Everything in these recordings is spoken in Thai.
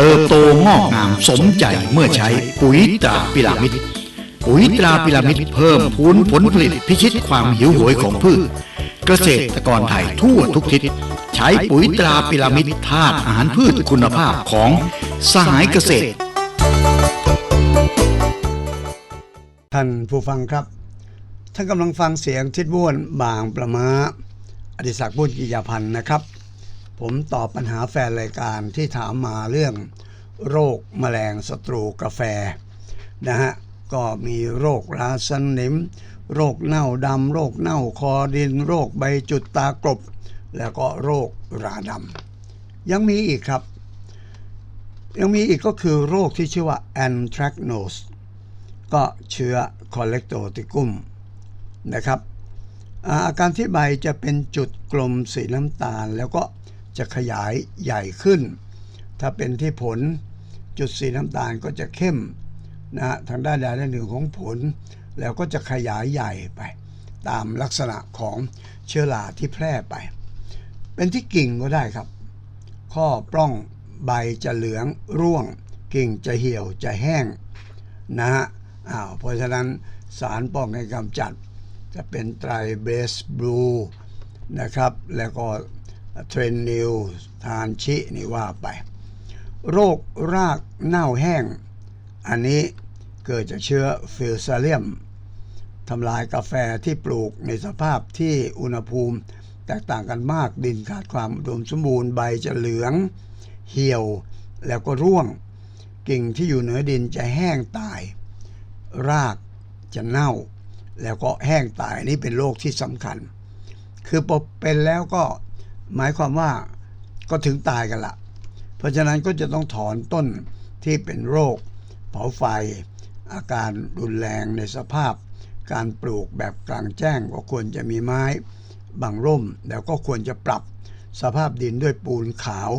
เติบโตงอกงามสมใจเมื่อใช้ปุ๋ยตราพิรามิดปุ๋ยตราพิรามิดเพิ่มพูนผลผลิตพิชิตความหิวโหยของพืช เกษตรกรไทยทั่วทุกทิศใช้ปุ๋ยตราพิรามิดธาตุอาหารพืชคุณภาพของสหายเกษตร ท่านผู้ฟังครับท่านกำลังฟังเสียงทิดบ้วนบางประมาอดิศักดิ์บุญกิยาพันธ์นะครับ ผมตอบปัญหาแฟนรายการที่ถามมาเรื่อง โรคแมลงศัตรูกาแฟนะฮะก็มีโรคราสนิม โรคเน่าดำโรคเน่าคอดิน โรคใบจุดตากรบแล้วก็โรคราดำยังมีอีกครับ ยังมีอีกก็คือโรคที่ชื่อว่า anthracnose ก็เชื้อคอเลกโตติกุมนะครับอาอาการที่ใบจะเป็นจุดกลมสีน้ำตาล แล้วก็ จะขยายใหญ่ขึ้น ถ้าเป็นที่ผลจุดสีน้ำตาลก็จะเข้มนะฮะทางด้านใดด้านหนึ่งของผล แล้วก็จะขยายใหญ่ไป ตามลักษณะของเชื้อราที่แพร่ไป เป็นที่กิ่งก็ได้ครับ ข้อปล้องใบจะเหลืองร่วง กิ่งจะเหี่ยวจะแห้งนะฮะอ้าวเพราะฉะนั้นสารป้องกันกำจัด จะเป็นไตรเบสบลูนะครับ แล้วก็ เทรนนิวทานชินี่ว่าไป โรครากเน่าแห้ง อันนี้เกิดจากเชื้อฟิลซาเลียมทำลายกาแฟที่ปลูกในสภาพที่อุณหภูมิแตกต่างกันมากดินขาดความอุดมสมบูรณ์ใบจะเหลือง เหี่ยวแล้วก็ร่วง กิ่งที่อยู่เหนือดินจะแห้งตาย รากจะเน่า แล้วก็แห้งตายนี่เป็นโรคที่สำคัญ คือพอเป็นแล้วก็ หมายความว่าก็ถึงตายกันละ เพราะฉะนั้นก็จะต้องถอนต้นที่เป็นโรค เผาไฟ อาการรุนแรงในสภาพ การปลูกแบบกลางแจ้งก็ควรจะมีไม้บังร่ม แล้วก็ควรจะปรับสภาพดินด้วยปูนขาว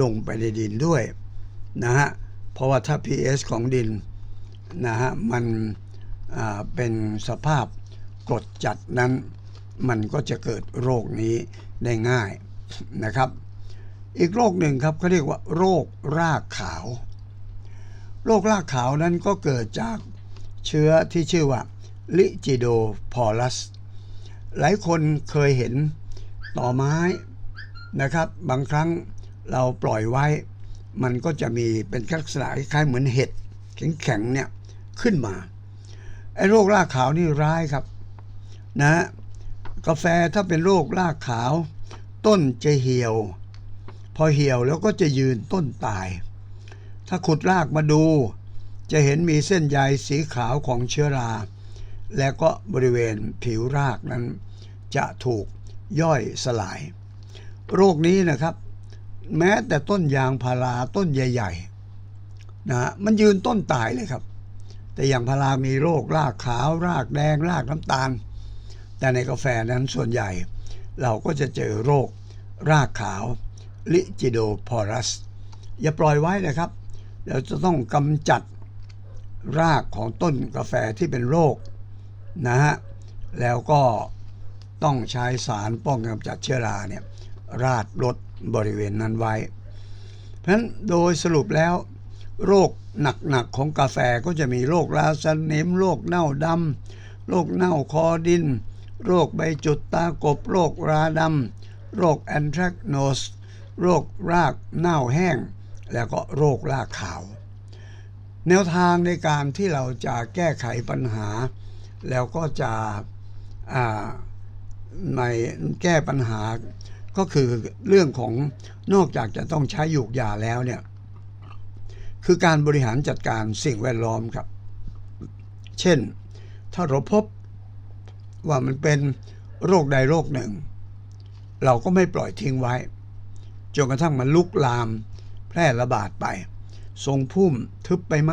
ลงไปในดินด้วยนะฮะเพราะว่าถ้า pH ของดินนะฮะมันเป็นสภาพกรดจัดนั้น มันก็จะเกิดโรคนี้ได้ง่ายนะครับ อีกโรคหนึ่งครับเขาเรียกว่า โรครากขาว โรครากขาวนั้นก็เกิดจากเชื้อที่ชื่อว่าลิจิโดพอลัส หลายคนเคยเห็นต่อไม้นะครับ บางครั้งเราปล่อยไว้ มันก็จะมีเป็นลักษณะคล้ายเหมือนเห็ดแข็งๆเนี่ยขึ้นมาไอ้โรครากขาวนี่ร้ายครับนะ กาแฟถ้าเป็นโรครากขาว ต้นจะเหี่ยว พอเหี่ยวแล้วก็จะยืนต้นตาย ถ้าขุดรากมาดู จะเห็นมีเส้นใยสีขาวของเชื้อรา และก็บริเวณผิวรากนั้น จะถูกย่อยสลาย โรคนี้นะครับ แม้แต่ต้นยางพาราต้นใหญ่ๆนะฮะมันยืนต้นตายเลยครับ แต่อย่างพารามีโรครากขาว รากแดง รากน้ำตาล แต่ในกาแฟนั้นส่วนใหญ่ เราก็จะเจอโรค รากขาวลิจิโดพอรัส อย่าปล่อยไว้นะครับ เราจะต้องกำจัดรากของต้นกาแฟที่เป็นโรคนะฮะแล้วก็ต้องใช้สารป้องกันกำจัดเชื้อราเนี่ยราดลดบริเวณนั้นไว้ เพราะฉะนั้นโดยสรุปแล้ว โรคหนักๆของกาแฟก็จะมีโรคราสนิมโรคเน่าดำโรคเน่าคอดิน โรคใบจุดตากบ โรคราดำ โรคแอนทรักโนส โรครากเน่าแห้ง แล้วก็โรครากขาว แนวทางในการที่เราจะแก้ไขปัญหา แล้วก็จะอ่าในแก้ปัญหาก็คือเรื่องของนอกจากจะต้องใช้หยูกยาแล้วเนี่ยคือการบริหารจัดการสิ่งแวดล้อมครับ เช่น ถ้าเราพบ ว่ามันเป็นโรคใดโรคหนึ่ง เราก็ไม่ปล่อยทิ้งไว้จนกระทั่งมันลุกลามแพร่ระบาดไปทรงพุ่มทึบไปไหม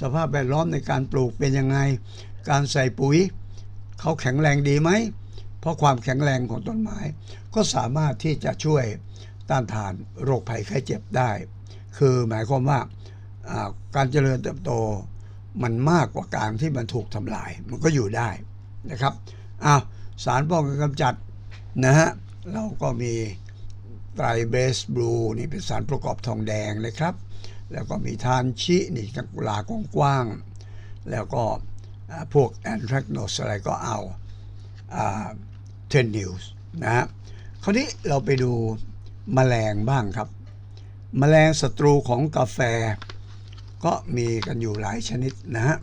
สภาพแวดล้อมในการปลูกเป็นยังไง การใส่ปุ๋ย เขาแข็งแรงดีไหม เพราะความแข็งแรงของต้นไม้ ก็สามารถที่จะช่วยต้านทานโรคภัยไข้เจ็บได้ คือหมายความว่าอ่าการเจริญเติบโตมันมากกว่าการที่มันถูกทำลาย มันก็อยู่ได้ นะครับอ้าวสารป้องกันกำจัดนะฮะเราก็มีไตรเบสบลูนี่เป็นสารประกอบทองแดงนะครับ แล้วก็มีทานชินี่จักลากว้างๆแล้วก็พวกแอนทรักโนสอะไรก็เอาเทนนิวส์นะฮะคราวนี้เราไปดูแมลงบ้างครับแมลงศัตรูของกาแฟ ก็มีกันอยู่หลายชนิดนะฮะ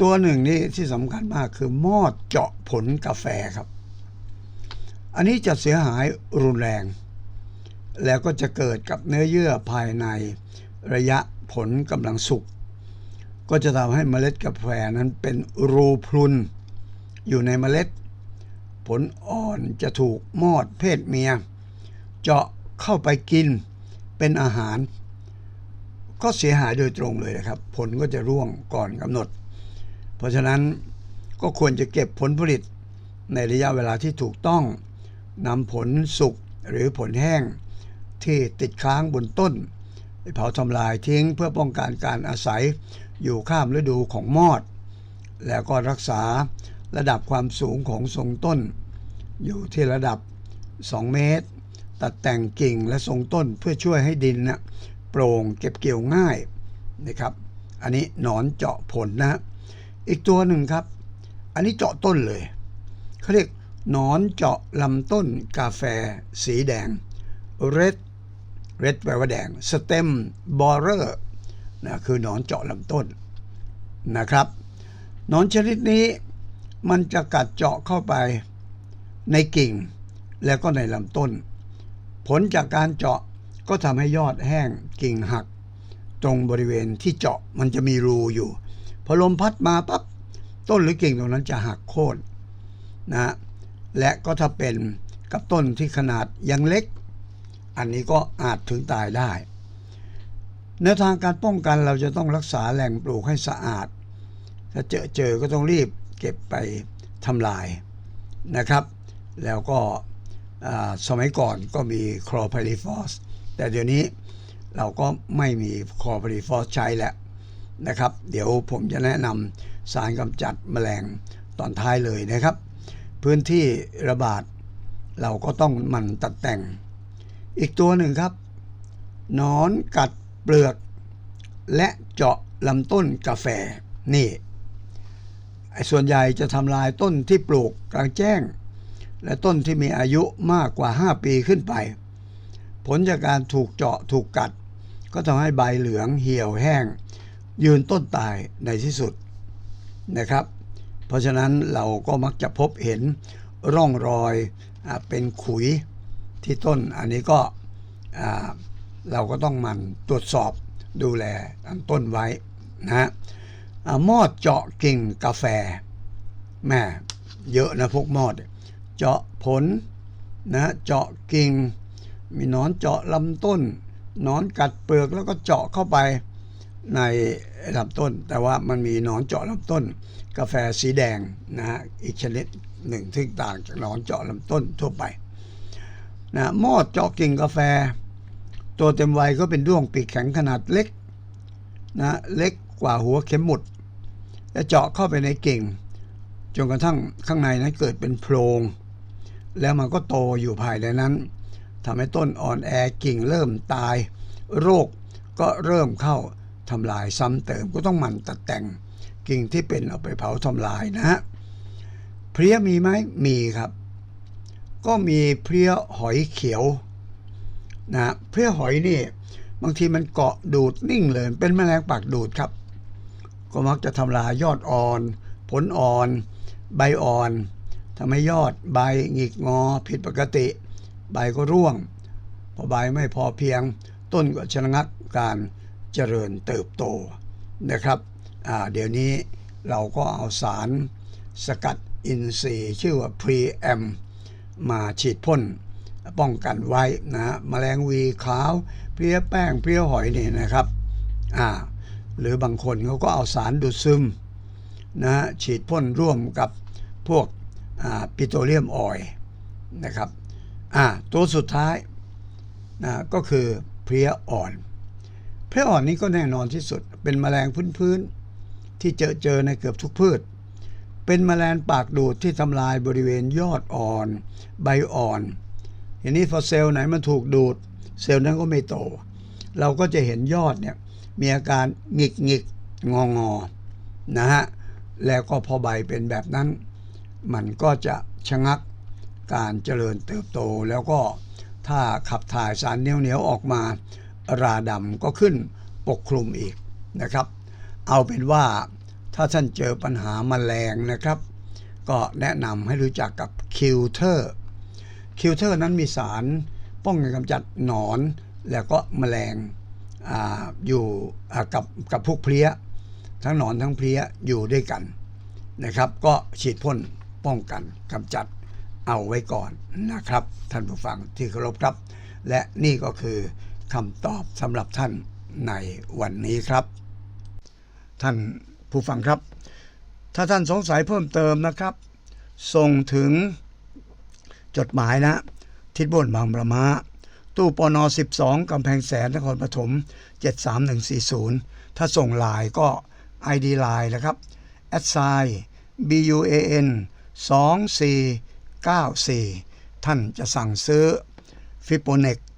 ตัวหนึ่งนี่ที่สำคัญมากคือมอดเจาะผลกาแฟครับ อันนี้จะเสียหายรุนแรง แล้วก็จะเกิดกับเนื้อเยื่อภายในระยะผลกำลังสุก ก็จะทำให้เมล็ดกาแฟนั้นเป็นรูพรุนอยู่ในเมล็ด ผลอ่อนจะถูกมอดเพศเมีย เจาะเข้าไปกินเป็นอาหาร ก็เสียหายโดยตรงเลยนะครับ ผลก็จะร่วงก่อนกำหนด เพราะฉะนั้นก็ควรจะเก็บผลผลิตในระยะเวลาที่ถูกต้องนำผลสุกหรือผลแห้งที่ติดค้างบนต้นไปเผาทำลายทิ้งเพื่อป้องกันการอาศัยอยู่ข้ามฤดูของมอด แล้วก็รักษาระดับความสูงของทรงต้น อยู่ที่ระดับ 2 เมตร ตัดแต่งกิ่งและทรงต้นเพื่อช่วยให้ดินนะโปร่งเก็บเกี่ยวง่ายนะครับ อันนี้หนอนเจาะผลนะ อีกตัวหนึ่งครับ อันนี้เจาะต้นเลยเขาเรียกหนอนเจาะลำต้นกาแฟ สีแดง red red แปลว่าแดง stem borer นะคือหนอนเจาะลำต้นนะครับหนอนชนิดนี้มันจะกัดเจาะเข้าไปในกิ่ง แล้วก็ในลำต้น ผลจากการเจาะก็ทำให้ยอดแห้งกิ่งหัก ตรงบริเวณที่เจาะมันจะมีรูอยู่ พอลมพัดมาปั๊บต้นหรือกิ่งตรงนั้นจะหักโค่นนะและก็ถ้าเป็นกับต้นที่ขนาดยังเล็ก อันนี้ก็อาจถึงตายได้แนวทางการป้องกันเราจะต้องรักษาแหล่งปลูกให้สะอาด ถ้าเจอเจอก็ต้องรีบเก็บไปทำลายนะครับ แล้วก็สมัยก่อนก็มีคลอพาริฟอสแต่เดี๋ยวนี้เราก็ไม่มีคลอพาริฟอสใช้แล้ว นะครับ เดี๋ยวผมจะแนะนำสารกำจัดแมลงตอนท้ายเลยนะครับ พื้นที่ระบาดเราก็ต้องมันตัดแต่ง อีกตัวหนึ่งครับนอนกัดเปลือก และเจาะลำต้นกาแฟนี่ไอ้ส่วนใหญ่จะทำลายต้นที่ปลูกกลางแจ้ง และต้นที่มีอายุมากกว่า 5 ปีขึ้นไป ผลจากการถูกเจาะถูกกัด ก็ทำให้ใบเหลืองเหี่ยวแห้ง ยืนต้นตายในที่สุดนะครับ เพราะฉะนั้นเราก็มักจะพบเห็นร่องรอยอเป็นขุยที่ต้นอันนี้ก็เราก็ต้องมันตรวจสอบดูแลต้นไว้นะฮะมอดเจาะกิ่งกาแฟแม่เยอะนะพวกมอด เจาะผลนะเจาะกิ่ง มีนอนเจาะลำต้นนอนกัดเปลือกแล้วก็เจาะเข้าไป ในลำต้น แต่ว่ามันมีหนอนเจาะลำต้น กาแฟสีแดงนะฮะอีกชนิดหนึ่งที่ต่างจากหนอนเจาะลำต้นทั่วไปนะมอดเจาะกิ่งกาแฟ ตัวเต็มวัยก็เป็นด้วงปีกแข็งขนาดเล็กนะเล็กกว่าหัวเข็มหมุดจะเจาะเข้าไปในกิ่งจนกระทั่งข้างในนั้นเกิดเป็นโพรงแล้วมันก็โตอยู่ภายในนั้นทำให้ต้นอ่อนแอกิ่งเริ่มตาย โรคก็เริ่มเข้า ทำลายซ้ำเติมก็ต้องหมั่นตัดแต่งกิ่งที่เป็นเอาไปเผาทำลายนะฮะเพลี้ยมีไหมมีครับ ก็มีเพลี้ยหอยเขียวนะเพลี้ยหอยนี่บางทีมันเกาะดูดนิ่งเลยเป็นแมลงปากดูดครับ ก็มักจะทำลายยอดอ่อน ผลอ่อน ใบอ่อนทำให้ยอดใบหงิกงอผิดปกติ ใบก็ร่วงพอใบไม่พอเพียง ต้นก็ชะงักการเจริญเติบโตนะครับเดี๋ยวนี้เราก็เอาสารสกัดอินทรีย์ชื่อว่า Pream มมาฉีดพ่นป้องกันไว้นะฮะแมลงวีขาวเพลี้ยแป้งเพลี้ยหอยนี่นะครับอ่าหรือบางคนเขาก็เอาสารดูดซึมนะฮะฉีดพ่นร่วมกับพวกปิโตรเลียมออยนะครับตัวสุดท้ายนะก็คือเพลี้ยอ่อน เพลอ่อนนี้ก็แน่นอนที่สุด เป็นแมลงพื้นๆที่เจอเจอในเกือบทุกพืช เป็นแมลงปากดูดที่ทำลายบริเวณยอดอ่อน ใบอ่อนทีนี้พอเซลล์ไหนมันถูกดูด เซลล์นั้นก็ไม่โต เราก็จะเห็นยอดเนี่ยมีอาการหงิกหงิกงองอนะฮะแล้วก็พอใบเป็นแบบนั้น มันก็จะชะงักการเจริญเติบโต แล้วก็ถ้าขับถ่ายสารเหนียวเหนียวๆออกมา ราดำก็ขึ้นปกคลุมอีกนะครับ เอาเป็นว่าถ้าท่านเจอปัญหาแมลงนะครับ ก็แนะนำให้รู้จักกับคิวเทอร์คิวเทอร์นั้นมีสารป้องกันกำจัดหนอนแล้วก็แมลงออยู่กับกับพวกเพลี้ย ทั้งหนอนทั้งเพลี้ยอยู่ด้วยกันนะครับ ก็ฉีดพ่นป้องกันกำจัดเอาไว้ก่อนนะครับ ท่านผู้ฟังที่เคารพครับ และนี่ก็คือ คำตอบสำหรับท่านในวันนี้ครับ ท่านผู้ฟังครับ ถ้าท่านสงสัยเพิ่มเติมนะครับ ส่งถึงจดหมายนะ ทิศบนบางประมาตู้ปน 12 กำแพงแสนนครปฐม 73140 ถ้าส่งลน์ก็ ID ไลน์นะครับแอดไซ BUAN 2494 ท่านจะสั่งซื้อฟิโปเนก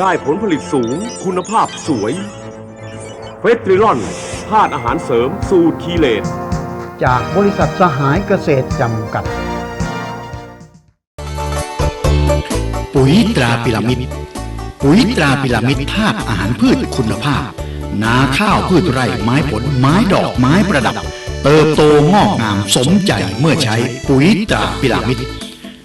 ได้ผลผลิตสูง คุณภาพสวยเวสตรีลอนธาตุอาหารเสริมสูตรคีเลตจากบริษัทสหายเกษตรจำกัด ปุ๋ยตราพิรามิดปุ๋ยตราพิรามิดธาตุอาหารพืชคุณภาพ นาข้าวพืชไร่ไม้ผลไม้ดอกไม้ประดับ เติบโตงอกงามสมใจเมื่อใช้ปุ๋ยตราพิรามิด